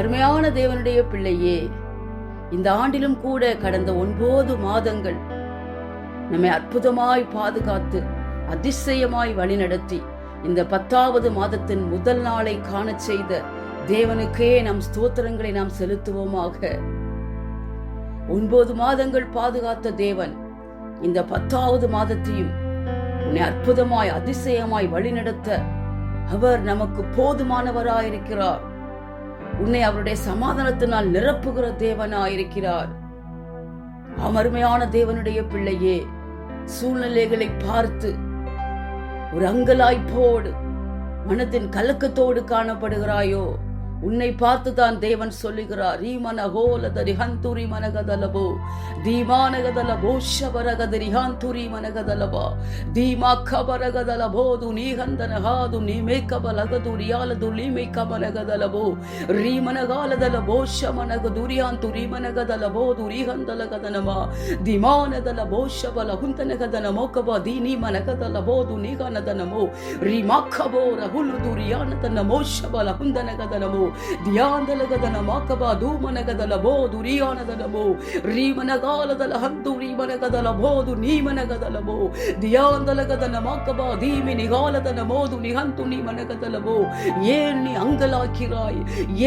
அருமையான தேவனுடைய பிள்ளையே இந்த ஆண்டிலும் கூட கடந்த ஒன்பது மாதங்கள் நம்மை அற்புதமாய் பாதுகாத்து அதிசயமாய் வழிநடத்தி இந்த பத்தாவது மாதத்தின் முதல் நாளை காணச் செய்த தேவனுக்கே நம் ஸ்தோத்திரங்களை நாம் செலுத்துவோமாக. ஒன்பது மாதங்கள் பாதுகாத்த தேவன் இந்த பத்தாவது மாதத்தையும் உன்னை அற்புதமாய் அதிசயமாய் வழிநடத்த அவர் நமக்கு போதுமானவராயிருக்கிறார். உன்னை அவருடைய சமாதானத்தினால் நிரப்புகிற தேவனாயிருக்கிறார். அமருமையான தேவனுடைய பிள்ளையே சூழ்நிலைகளை பார்த்து ஒரு அங்கலாய்ப்போடு மனத்தின் கலக்கத்தோடு காணப்படுகிறாயோ? உன்னை பார்த்து தான் தேவன் சொல்லுகிறார். ரீமன ஹோலத ரிஹந்துரி மனகதலபோ. தீமானகதல போஷபரகத ரிஹாந்துரி மனகதலபா. தீமா கபரகதலபோ து நீகந்தன ஹாது நீமேக்கபலகது ரியாலது லீமேக்கபலகதலபோ ரீமனகாலதல போஷமனக துரியாந்து ரீமனகதலபோ து ரீகந்தலகதனமா திமானதல போஷபல குந்தனகதன மோக்கபா தீனி மனகதலபோ து நீகனதனமோ ரீமாக்கபோ ரகுலு துரியானதன மோஷபல குந்தனகதனமோ ರಿಯಾನದನ ಮೋಷಬಲ ಹುಂದನಗದನಮೋ ಧ್ಯಾಂದಲಗದನ ಮಾಕಬ ಧೂಮನಗದಲ ಬೋದು ರಿಯಾನದನಮೋ ರೀಮನಗಾಲದಲ ಹಂತು ರೀಮನಗದಲ ಬೋದು ನೀಮನಗದಲಮೋ ಧ್ಯಾಂದಲಗದನ ಮಾಕಬ ಧೀಮಿ ನಿಗಾಲದನ மோது நிகந்து நீ மனகதலவோ ஏன் நீ அங்கலாக்கிறாய்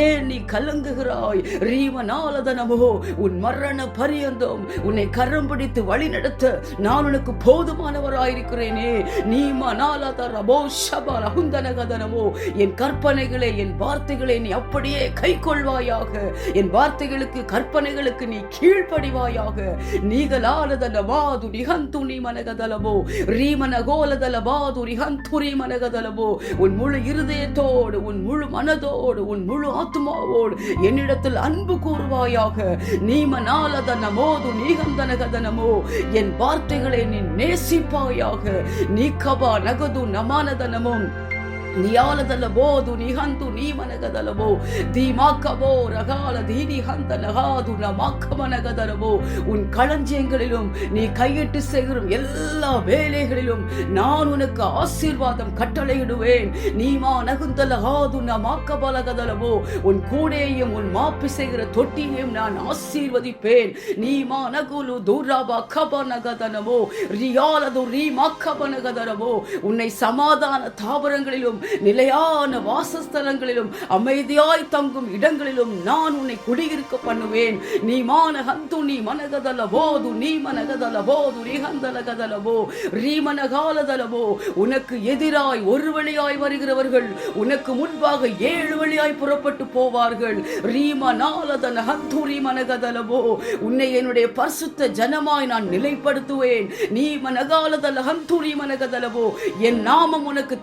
ஏன் நீ கலங்குகிறாய் ரீமனாலதனமோ உன் மரண பரியந்தம் உன்னை கரம் பிடித்து வழி நடத்த நான் உனக்கு போதுமானவராயிருக்கிறேனே நீ மனாலதரபோ ஷபல ஹுந்தனகதனமோ என் கற்பனைகளை என் வார்த்தைகளை நீ அப்படியே கை கொள்வாயாக. என் வார்த்தைகளுக்கு கற்பனைகளுக்கு நீ கீழ்ப்படிவாயாக. நீகலாலதல வாது நிகந்து நீ மனகதலவோ ரீமனகோலதல வாது நிகந்துரி மனகதலவோ உன் முழு இருதயத்தோடு உன் முழு மனதோடு உன் முழு ஆத்மாவோடு என்னிடத்தில் அன்பு கூறுவாயாக. நீமனாலதனமோது நீகந்தனகதனமோ? என் வார்த்தைகளை நீ நேசிப்பாயாக. நீக்கபா நகது நமானதனமும். ನಿಯಾಲದಲ್ಲ ಬೋದು ನಿಹಂತು ನೀ ಮನಗದಲವೋ தீமாக்கவோ ரகால தீனி ஹந்த நகாது நமாக்கமனகதரவோ உன் களஞ்சியங்களிலும் நீ கையிட்டு செய்கிற எல்லா வேலைகளிலும் நான் உனக்கு ஆசீர்வாதம் கட்டளையிடுவேன் நீமா நகுந்தல ஹாது நமாக்கபலகதலவோ உன் கூடையையும் உன் மாப்பி செய்கிற தொட்டியையும் நான் ஆசீர்வதிப்பேன் நீமா நகுலு தூராபா கபனகதனவோ ரியாலது ரீமாக்கபனகதரவோ உன்னை சமாதான தாவரங்களிலும் நிலையான வாசஸ்தலங்களிலும் அமைதியாய் தங்கும் இடங்களிலும் நான் உன்னை குடியிருக்க பண்ணுவேன். நீ மான ஹந்து நீ மனகதல போது நீ மனகதல போது ரிஹந்தலகதலவோ ரீமனகாலதலவோ. உனக்கு எதிராய் ஒரு வழியாய் வருகிறவர்கள் உனக்கு முன்பாக ஏழு வழியாய் புறப்பட்டு போவார்கள். ரீமனாலதன ஹந்து ரீமனகதலவோ. உன்னை என்னுடைய பரிசுத்த ஜனமாய் நான் நிலைப்படுத்துவேன். நீ மனகாலதல ஹந்து ரீமனகதலவோ. என் நாமம் உனக்கு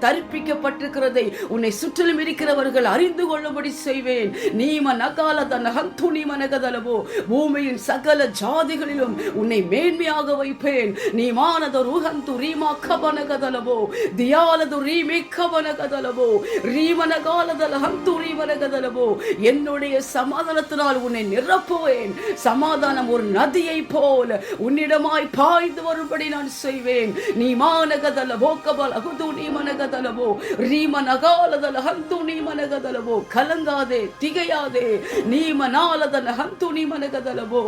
இருக்கிறதை உன்னை சுற்றிலும் இருக்கிறவர்கள் அறிந்து கொள்ளும்படி செய்வேன். நீம நகாலதன ஹந்துனி மனகதலவோ பூமியின் சகல ஜாதிகளிலும் உன்னை மேன்மையாக வைப்பேன். நீ மானத ருஹந்து ரீமா கபனகதலவோ தியாலது ரீமே கபனகதலவோ ரீமனகாலதல ஹந்து ரீமனகதலவோ என்னுடைய சமாதானத்தினால் உன்னை நிரப்புவேன். சமாதானம் ஒரு நதியை போல உன்னிடமாய் பாய்ந்து வரும்படி நான் செய்வேன். நீ மானகதல போக்கபல அகுது நீ மனகதலவோ ரீ ரீமனகாலதல ஹந்து நீ மனகதலவோ கலங்காதே திகையாதே நீ மனாலதன ஹந்து நீ மனகதலவோ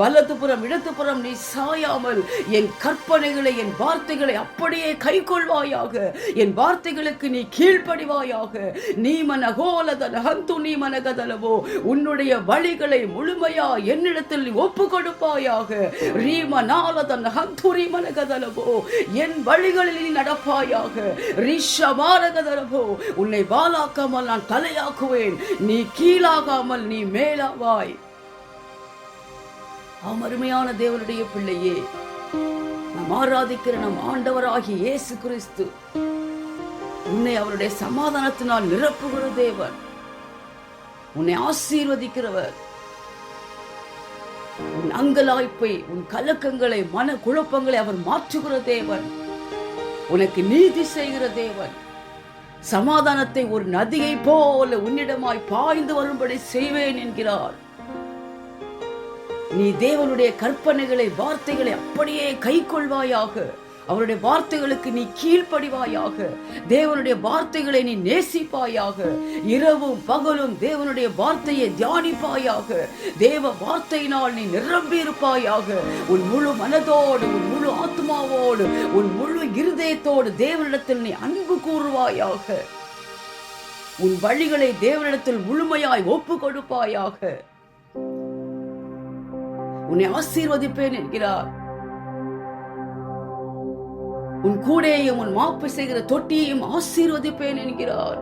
வலதுபுறம் இடதுபுறம் நீ சாயாமல் என் கற்பனைகளை என் வார்த்தைகளை அப்படியே கை கொள்வாயாக என் வார்த்தைகளுக்கு நீ கீழ்ப்படிவாயாக. நீம மனகோலதன ஹந்து மனகதலவோ உன்னுடைய வழிகளை முழுமையா என்னிடத்தில் நீ ஒப்பு கொடுப்பாயாக ரீமனாலதன ஹந்து ரீ மனகதலவோ என் வழிகளில் நீ நடப்பாயாக. ரிஷமாரகதலவோ உன்னை வாலாக்காமல் நான் தலையாக்குவேன். நீ கீழாகாமல் நீ மேலாவாய். ஆம் அருமையான தேவனுடைய பிள்ளையே நாம் ஆராதிக்கிற நம் ஆண்டவராகிய இயேசு கிறிஸ்து உன்னை அவருடைய சமாதானத்தினால் நிரப்புகிற தேவன். உன்னை ஆசீர்வதிக்கிறவர். உன் அங்கலாய்ப்பை உன் கலக்கங்களை மன குழப்பங்களை அவர் மாற்றுகிற தேவன். உனக்கு நீதி செய்கிற தேவன். சமாதானத்தை ஒரு நதியை போல உன்னிடமாய் பாய்ந்து வரும்படி செய்வேன் என்கிறார். நீ தேவனுடைய கற்பனைகளை வார்த்தைகளை அப்படியே கை கொள்வாயாக அவருடைய வார்த்தைகளுக்கு நீ கீழ்ப்படிவாயாக தேவனுடைய வார்த்தைகளை நீ நேசிப்பாயாக இரவும் பகலும் தேவனுடைய வார்த்தையை தியானிப்பாயாக தேவ வார்த்தையினால் நீ நிரம்பி இருப்பாயாக உன் முழு மனதோடு உன் முழு ஆத்மாவோடு உன் முழு இருதயத்தோடு தேவனிடத்தில் நீ அன்பு கூறுவாயாக. உன் வழிகளை தேவனிடத்தில் முழுமையாய் ஒப்பு கொடுப்பாயாக உன்னை ஆசீர்வதிப்பேன் என்கிறார். உன் கூடையையும் உன் மாப்பு செய்கிற தொட்டியையும் ஆசீர்வதிப்பேன் என்கிறார்.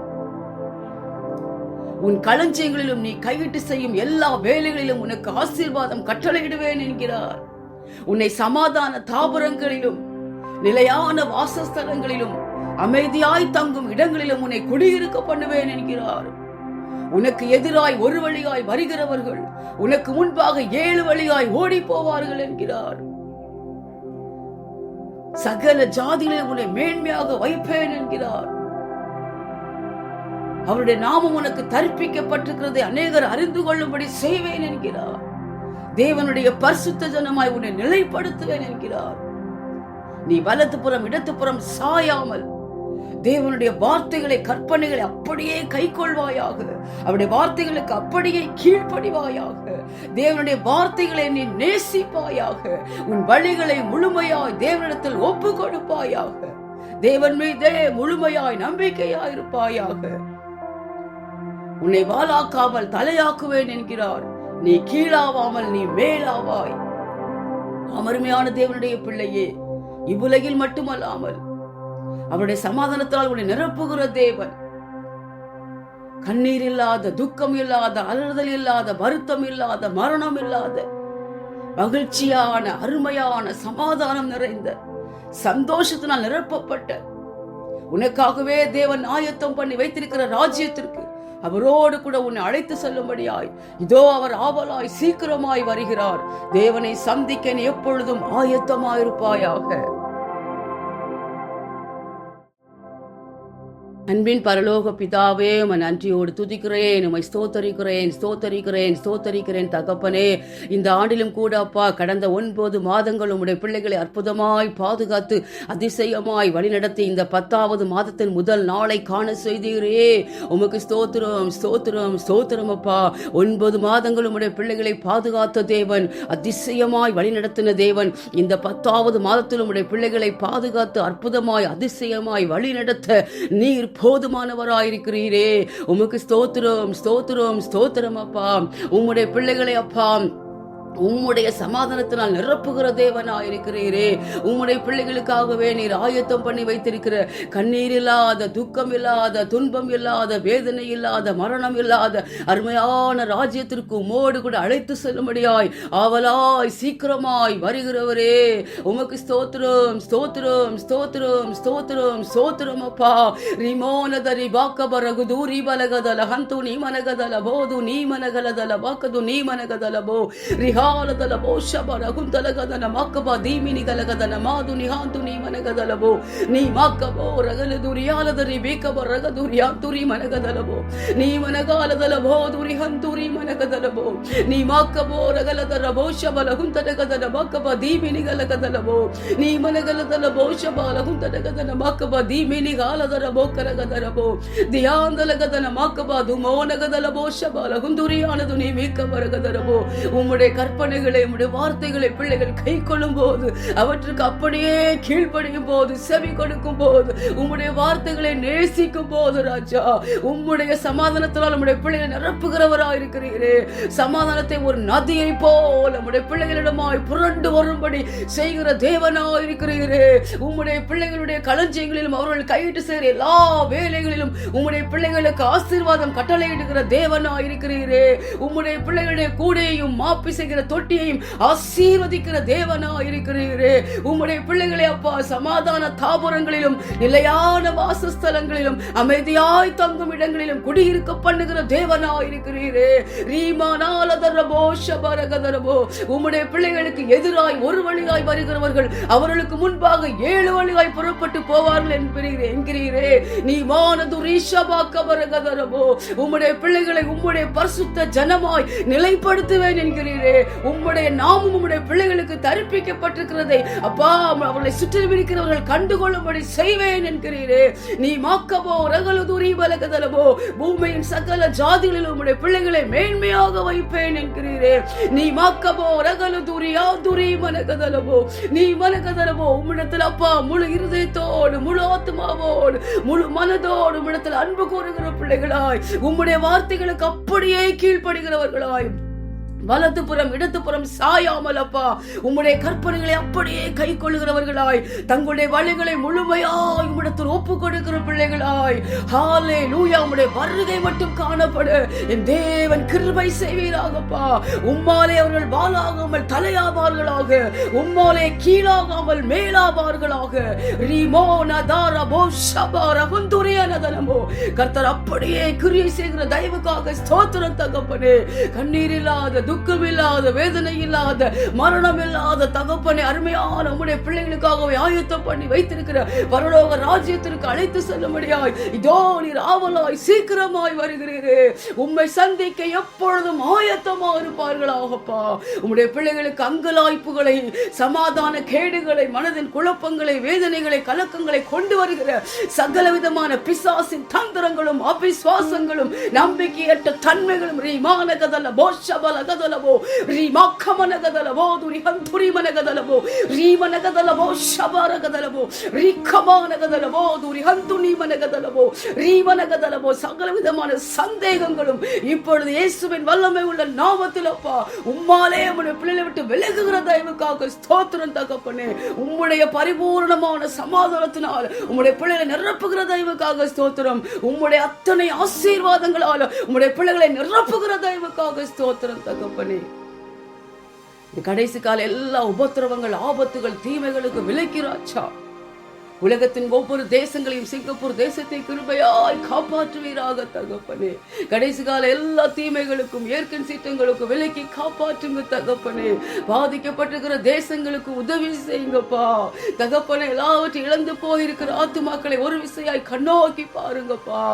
உன் களஞ்சியங்களிலும் நீ கைவிட்டு செய்யும் எல்லா வேலைகளிலும் உனக்கு ஆசீர்வாதம் கட்டளையிடுவேன் என்கிறார். உன்னை சமாதான தாபரங்களிலும் நிலையான வாசஸ்தலங்களிலும் அமைதியாய் தங்கும் இடங்களிலும் உன்னை குடியிருக்க பண்ணுவேன் என்கிறார். உனக்கு எதிராய் ஒரு வழியாய் வருகிறவர்கள் உனக்கு முன்பாக ஏழு வழியாய் ஓடி போவார்கள் என்கிறார். சகல ஜாதியிலே உன்னை மேன்மையாக வைப்பேன் என்கிறார். அவருடைய நாமம் உனக்கு தற்பிக்கப்பட்டிருக்கிறதை அநேகர் அறிந்து கொள்ளும்படி செய்வேன் என்கிறார். தேவனுடைய பரிசுத்த ஜனமாய் உன்னை நிலைப்படுத்துவேன் என்கிறார். நீ வலத்துப்புறம் இடத்துப்புறம் சாயாமல் தேவனுடைய வார்த்தைகளை கற்பனைகளை அப்படியே கை கொள்வாயாக அவருடைய வார்த்தைகளுக்கு அப்படியே கீழ்ப்படிவாயாக. தேவனுடைய வார்த்தைகளை நீ நேசிப்பாயாக. உன் வழிகளை முழுமையாய் தேவனிடத்தில் ஒப்பு கொடுப்பாயாக தேவன் மீதே முழுமையாய் நம்பிக்கையாய் இருப்பாயாக உன்னை வாலாக்காமல் தலையாக்குவேன் என்கிறார். நீ கீழாவாமல் நீ மேலாவாய். அமருமையான தேவனுடைய பிள்ளையே இவ்வுலகில் மட்டுமல்லாமல் அவருடைய சமாதானத்தால் உன்னை நிரப்புகிற தேவன். கண்ணீர் இல்லாத துக்கம் இல்லாத அலறுதல் இல்லாத வருத்தம் இல்லாத மரணம் இல்லாத மகிழ்ச்சியான அருமையான சமாதானம் நிறைந்த சந்தோஷத்தினால் நிரப்பப்பட்ட உனக்காகவே தேவன் ஆயத்தம் பண்ணி வைத்திருக்கிற ராஜ்யத்திற்கு அவரோடு கூட உன்னை அழைத்து செல்லும்படியாய் இதோ அவர் ஆவலாய் சீக்கிரமாய் வருகிறார். தேவனை சந்திக்க நீ எப்பொழுதும் ஆயத்தமாயிருப்பாயாக. அன்பின் பரலோக பிதாவே உமை நன்றியோடு துதிக்கிறேன் உமை ஸ்தோத்தரிக்கிறேன் ஸ்தோத்தரிக்கிறேன் ஸ்தோத்தரிக்கிறேன் தகப்பனே. இந்த ஆண்டிலும் கூட அப்பா கடந்த ஒன்பது மாதங்கள் உம்முடைய பிள்ளைகளை அற்புதமாய் பாதுகாத்து அதிசயமாய் வழிநடத்தி இந்த பத்தாவது மாதத்தின் முதல் நாளை காண செய்தீரே. உமக்கு ஸ்தோத்திரம் ஸ்தோத்திரம் ஸ்தோத்திரம் அப்பா. ஒன்பது மாதங்கள் உம்முடைய பிள்ளைகளை பாதுகாத்த தேவன் அதிசயமாய் வழிநடத்தின தேவன். இந்த பத்தாவது மாதத்தில் உம்முடைய பிள்ளைகளை பாதுகாத்து அற்புதமாய் அதிசயமாய் வழிநடத்த நீர் போதுமானவராயிருக்கிறீரே. உமக்கு ஸ்தோத்திரம் ஸ்தோத்திரம் ஸ்தோத்திரம் அப்பா. உம்முடைய பிள்ளைகளை அப்பா. உம்முடைய சமாதானத்தினால் நிரப்புகிற தேவனா இருக்கிறீரே உம்முடைய பிள்ளைகளுக்காகவே நீர் ஆயத்தம் பண்ணி வைத்திருக்கிற கண்ணீர் இல்லாத துக்கம் இல்லாத துன்பம் இல்லாத வேதனை இல்லாத மரணம் இல்லாத அருமையான ராஜ்யத்திற்கு உமோடு கூட அழைத்து செல்லும்படியாய் ஆவலாய் சீக்கிரமாய் வருகிறவரே. உமக்கு ஸ்தோத்திரம் ஸ்தோத்திரம் ஸ்தோத்திரம் ஸ்தோத்திரம் ஸ்தோத்திரம் அப்பா. ரிமோனத ரிபாக்க பரகுது ரிபலகதல ஹந்து நீ மனகதல போது நீ மனகலதல பாக்கது நீ மனகதல போ. ரிஹா ಬೋ ಶಬರ ಕುಂತಲಗದನ ಮಕ್ಕಬ ದೀಮಿನಿ ಗಲಗದನ ಮಾದು ನಿಹಾಂತು ನೀ ಮನಗದಲ ಬೋ ನೀ ಮಕ್ಕಬೋ ರಗಲದು ರಿಯಾಲದರಿ ಬೇಕಬ ರಗದು ರಿಯಾಂತುರಿ ಮನಗದಲ ಬೋ ನೀ ಮನಗಾಲದಲ ಬೋದುರಿ ಹಂತುರಿ ಮನಗದಲ ಬೋ ನೀ ಮಕ್ಕಬೋ ರಗಲದರ ಬೋಷಬಲ ಕುಂತಲಗದನ ಮಕ್ಕಬ ದೀಮಿನಿ ಗಲಗದಲ ಬೋ ನೀ ಮನಗಲದಲ ಬೋಷಬಾಲ ಕುಂತಲಗದನ ಮಕ್ಕಬ ದೀಮಿನಿ ಗಾಲದರ ಬೋಕರಗದರ ಬೋ தியாந்தலகதன மாக்கபாது மோனகதல போஷபால குந்துரியானது நீ மீக்க பரகதரபோ உம்முடைய கற்பனைகளை உடைய வார்த்தைகளை பிள்ளைகள் கை கொள்ளும் போது அவற்றுக்கு அப்படியே கீழ்ப்படியும் போது செவி கொடுக்கும் போது உம்முடைய வார்த்தைகளை நேசிக்கும் போது ராஜா உம்முடைய சமாதானத்தினால் உம்முடைய பிள்ளைகளை நிரப்புகிறவராய் இருக்கிறீரே. சமாதானத்தை ஒரு நதியை போல நம்முடைய பிள்ளைகளிடமாய் புரண்டு வரும்படி செய்கிற தேவனா இருக்கிறீரே. உம்முடைய பிள்ளைகளுடைய களஞ்சியங்களிலும் அவர்கள் கையிட்டு செய்கிற எல்லா வேலைகளிலும் உம்முடைய பிள்ளைகளுக்கு ஆசீர்வாதம் கட்டளையிடுகிற தேவனா இருக்கிறீரே. உம்முடைய பிள்ளைகளுடைய கூடையையும் மாப்பி செய்கிற தொட்டியையும் ஆசீர்வதிக்கிற தேவனா இருக்கிறீரே உம்முடைய பிள்ளைகளை அப்பா சமாதான தாபுரங்களிலும் நிலையான வாசஸ்தலங்களிலும் அமைதியாய் தங்கும் இடங்களிலும் குடியிருக்க பண்ணுகிற தேவனா இருக்கிறீரே ரீமானாலதரபோ ஷபரகதரபோ. உம்முடைய பிள்ளைகளுக்கு எதிராய் ஒரு வழியாய் வருகிறவர்கள் அவர்களுக்கு முன்பாக ஏழு வழியாய் புறப்பட்டு போவார்கள் என்கிறீரே என்கிறீரே. நீ வானது ரிஷபாக்கபரகதரபோ உம்முடைய பிள்ளைகளை உம்முடைய பரிசுத்த ஜனமாய் நிலைப்படுத்துவேன் என்கிறீரே. உம்முடைய நாமும் உம்முடைய பிள்ளைகளுக்கு தரிப்பிக்கப்பட்டிருக்கிறதை அப்பா அவர்களை சுற்றி இருக்கிறவர்கள் கண்டுகொள்ளும்படி செய்வேன் என்கிறீரே. நீ மாக்கவோ ரகலு துரி பலகதலபோ பூமியின் சகல ஜாதிகளில் உம்முடைய பிள்ளைகளை மேன்மையாக வைப்பேன் என்கிறீரே. நீ மாக்கபோ ரகலு துரியா துரி நீ மனகதலவோ உம்மிடத்தில் அப்பா முழு இருதயத்தோடு முழு ஆத்மாவோடு முழு மனதோடு உம்மிடத்தில் அன்பு கூறுகிற பிள்ளைகளாய் உம்முடைய வார்த்தைகளுக்கு அப்படியே கீழ்ப்படுகிறவர்களாய் வலதுபுறம் இடதுபுறம் சாயாமல் அப்பா உம்முடைய கற்பனைகளை அப்படியே கை கொள்கிறவர்களாய் தங்களுடைய வழிகளை முழுமையாய் உம்மிடத்தில் ஒப்பு கொடுக்கிற பிள்ளைகளாய். ஹாலே லூயா உம்முடைய வருகை மட்டும் காணப்பட. என் தேவன் கிருபை செய்வீராகப்பா. உம்மாலே அவர்கள் வாழாகாமல் தலையாவார்களாக. உம்மாலே கீழாகாமல் மேலாவார்களாக. ரீமோ நதார போ ஷபா ரகுந்துரிய நதனமோ. கர்த்தர் அப்படியே கிரியை செய்கிற தயவுக்காக ஸ்தோத்திரம் தகப்பனே. கண்ணீர் இல்லாத துக்கம் இல்லாத வேதனை இல்லாத மரணம் இல்லாத தகப்பனை அருமையான உம்முடைய பிள்ளைகளுக்காகவே ஆயத்தம் பண்ணி வைத்திருக்கிற பரலோக ராஜ்யத்திற்கு அழைத்து செல்லும்படியாய் இதோ நீர் ஆவலாய் சீக்கிரமாய் வருகிறீரே. உம்மை சந்திக்க எப்பொழுதும் ஆயத்தமா இருப்பார்களாகப்பா. உம்முடைய பிள்ளைகளுக்கு அங்கலாய்ப்புகளை சமாதான கேடுகளை மனதின் குழப்பங்களை வேதனைகளை கலக்கங்களை கொண்டு வருகிற சகல விதமான பிசாசின் தந்திரங்களும் அபிசுவாசங்களும் நம்பிக்கையற்ற தன்மைகளும் ரீமான கதல போஷபல கதலவோ ரீமாக்கமன கதலவோ துரிஹந்துரி மன கதலவோ ரீமன கதலவோ ஷபர கதலவோ ரீக்கமான கதலவோ துரிஹந்துனி மன கதலவோ ரீமன கதலவோ சகல விதமான சந்தேகங்களும் இப்பொழுது இயேசுவின் வல்லமை உள்ள நாமத்தில் அப்பா உம்மாலே உம்முடைய பிள்ளைகளை விட்டு விலகுகிற தயவுக்காக ஸ்தோத்திரம் தகப்பனே உம்முடைய பரிபூர்ணமான சமாதானத்தினால் உம்முடைய பிள்ளைகளை நிரப்புகிற தயவுக்காக ஸ்தோத்திரம் உம்முடைய அத்தனை ஆசீர்வாதங்களால் உம்முடைய பிள்ளைகளை நிரப்புகிற தயவுக்காக ஸ்தோத்திரம் தகப்பனே. இந்த கடைசி கால எல்லா உபத்திரவங்கள் ஆபத்துகள் தீமைகளுக்கு விலக்கிறாச்சா உலகத்தின் ஒவ்வொரு தேசங்களையும் சிங்கப்பூர் தேசத்தை கிருபையாய் காப்பாற்றுவீராக தகப்பனே. கடைசி கால எல்லா தீமைகளுக்கும் இயற்கை சீற்றங்களுக்கும் விலக்கி காப்பாற்றுங்க தகப்பனே. பாதிக்கப்பட்டிருக்கிற தேசங்களுக்கு உதவி செய்யுங்கப்பா. தகப்பனே எல்லாவற்றையும் இழந்து போயிருக்கிற ஆத்துமாக்களை ஒரு விசையாய் கண்ணோக்கி பாருங்கப்பா.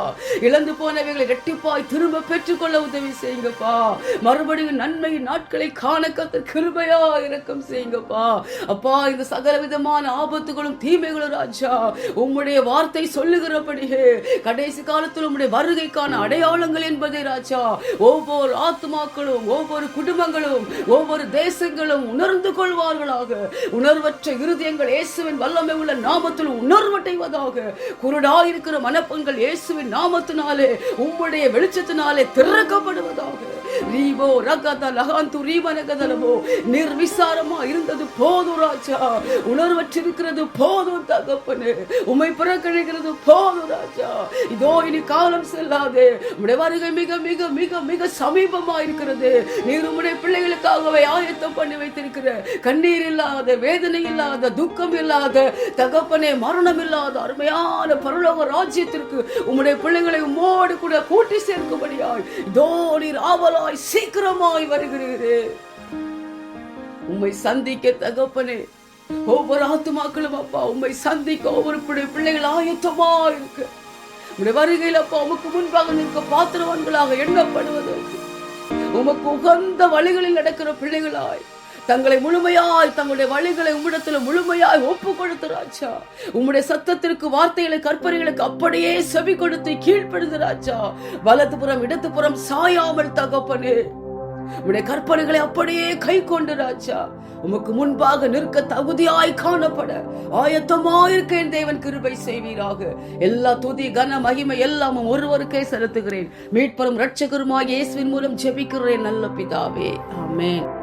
இழந்து போனவைகளை ரெட்டிப்பாய் திரும்ப பெற்றுக்கொள்ள உதவி செய்யுங்கப்பா. மறுபடியும் நன்மை நாட்களை காண கத்த கிருபையா இறக்கம் செய்யுங்கப்பா. அப்பா இந்த சகல விதமான ஆபத்துகளும் தீமைகளும் ராஜ் உம்முடைய வார்த்தை சொல்லுகிறபடியே கடைசி காலத்தில் உம்முடைய வருகைக்கான அடையாளங்கள் என்பதே ராஜா ஒவ்வொரு ஆத்மாக்களும் ஒவ்வொரு குடும்பங்களும் ஒவ்வொரு தேசங்களும் உணர்ந்து கொள்வார்களாக. உணர்வற்ற இருதயங்கள் இயேசுவின் வல்லமை உள்ள நாமத்தில் உணர்வடைவதாக. குருடாயிருக்கிற மனப்பங்கள் இயேசுவின் நாமத்தினாலே உம்முடைய வெளிச்சத்தினாலே திறக்கப்படுவதாக. ரீபோ ரகத லகாந்து ரீபனகதலமோ நிர்விசாரமா இருந்தது போதும் ராஜா. உணர்வற்றிருக்கிறது போதும் தகப்பனே உமை புறக்கணிக்கிறது போதும் ராஜா. இதோ இனி காலம் செல்லாதே. உடைய வருகை மிக மிக மிக மிக சமீபமா இருக்கிறது. நீர் உம்முடைய பிள்ளைகளுக்காகவே ஆயத்தம் பண்ணி வைத்திருக்கிற கண்ணீர் இல்லாத வேதனை இல்லாத துக்கம் இல்லாத தகப்பனே மரணம் இல்லாத அருமையான பரலோக ராஜ்யத்திற்கு உம்முடைய பிள்ளைகளை உம்மோடு கூட கூட்டி சேர்க்கும்படியாய் இதோ நீர் ஆவலாய் சீக்கிரமாய் வருகிறீரே. உம்மை சந்திக்க தகப்பனே ஒவ்வொரு ஆத்துமாக்களும் அப்பா உண்மை சந்திக்க ஒவ்வொரு பிள்ளைகள் ஆயத்தமா இருக்கு. உடைய வருகையில் அப்பா உமக்கு முன்பாக நிற்க பாத்திரவான்களாக எண்ணப்படுவதற்கு உமக்கு உகந்த வழிகளில் நடக்கிற பிள்ளைகளாய் தங்களை முழுமையாய் தங்களுடைய வழிகளை உம்மிடத்தில் முழுமையாய் ஒப்பு கொடுத்து ராஜா. உம்முடைய சத்தத்திற்கு வார்த்தைகளை கற்பனைகளுக்கு அப்படியே செவி கொடுத்து கீழ்ப்படுது ராஜா. இடது புறம் சாயாமல் தகப்பனு. உடைய கற்பனைகளை அப்படியே கை கொண்டு ராஜா. உமக்கு முன்பாக நிற்க தகுதியாய் காணப்பட. ஆயத்தமாயிருக்கேன் தேவன் கிருபை செய்வீராக. எல்லா துதி கன மகிமை எல்லாமும் ஒருவருக்கே செலுத்துகிறேன். மீட்பரும் ரட்சகருமாய் இயேசுவின் மூலம் ஜெபிக்கிறேன் நல்ல பிதாவே. ஆமென்.